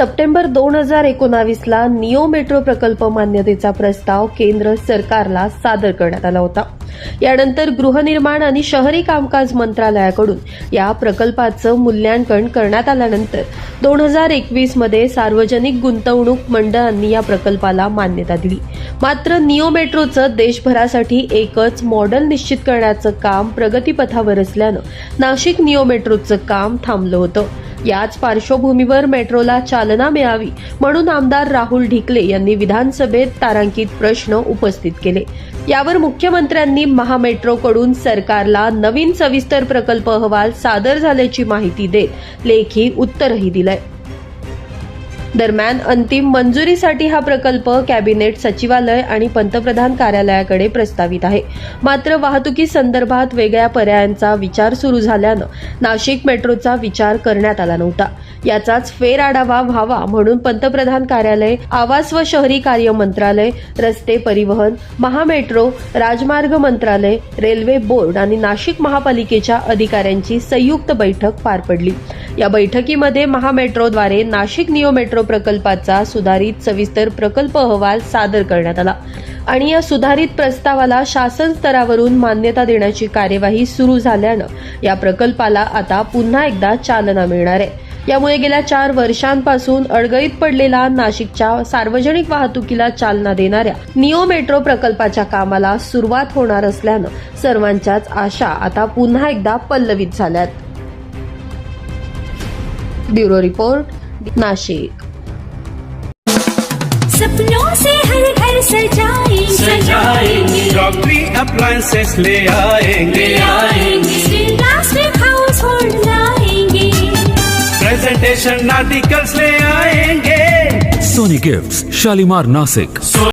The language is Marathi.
सप्टेंबर दोन हजार एकोणावीसला नियो मेट्रो प्रकल्प मान्यतेचा प्रस्ताव केंद्र सरकारला सादर करण्यात आला होता. यानंतर गृहनिर्माण आणि शहरी कामकाज मंत्रालयाकडून या प्रकल्पाचं मूल्यांकन करण्यात आल्यानंतर दोन हजार एकवीसमध्ये सार्वजनिक गुंतवणूक मंडळांनी या प्रकल्पाला मान्यता दिली. मात्र नियो मेट्रोचं देशभरासाठी एकच मॉडेल निश्चित करण्याचं काम प्रगतीपथावर असल्यानं नाशिक नियो मेट्रोचं काम थांबलं होतं. याच पार्श्वभूमीवर मेट्रोला चालना मिळावी म्हणून आमदार राहुल ढिकले यांनी विधानसभेत तारांकित प्रश्न उपस्थित केले. यावर मुख्यमंत्र्यांनी महामेट्रोकडून सरकारला नवीन सविस्तर प्रकल्प अहवाल सादर झाल्याची माहिती देत लेखी उत्तरही दिलंय. दरम्यान अंतिम मंजुरीसाठी हा प्रकल्प कॅबिनेट सचिवालय आणि पंतप्रधान कार्यालयाकडे प्रस्तावित आहे. मात्र वाहतुकी संदर्भात वेगळ्या पर्यायांचा विचार सुरू झाल्यानं नाशिक मेट्रोचा विचार करण्यात आला नव्हता. याचाच फेरआढावा व्हावा म्हणून पंतप्रधान कार्यालय आवास व शहरी कार्य मंत्रालय रस्ते परिवहन महामेट्रो राजमार्ग मंत्रालय रेल्वे बोर्ड आणि नाशिक महापालिकेच्या अधिकाऱ्यांची संयुक्त बैठक पार पडली. या बैठकीमध्ये महामेट्रोद्वारे नाशिक नियो मेट्रो प्रकल्पाचा सुधारित सविस्तर प्रकल्प अहवाल सादर करण्यात आला. आणि या सुधारित प्रस्तावाला शासन स्तरावरून मान्यता देण्याची कार्यवाही सुरू झाल्यानं या प्रकल्पाला आता पुन्हा एकदा चालना मिळणार आहे. यामुळे गेल्या चार वर्षांपासून अडगळीत पडलेला नाशिकच्या सार्वजनिक वाहतुकीला चालना देणाऱ्या निओ मेट्रो प्रकल्पाच्या कामाला सुरुवात होणार असल्यानं सर्वांच्याच आशा आता पुन्हा एकदा पल्लवित झाल्यात. Bureau report Nashik. सपनों से हर घर सजाएँगे। सजाएँगे। क्रॉकरी अप्लायंसेस ले आएँगे। आएँगे। हाउस होल्ड लाएँगे। प्रेजेंटेशन आर्टिकल्स ले आएँगे। Sony gifts Shalimar Nashik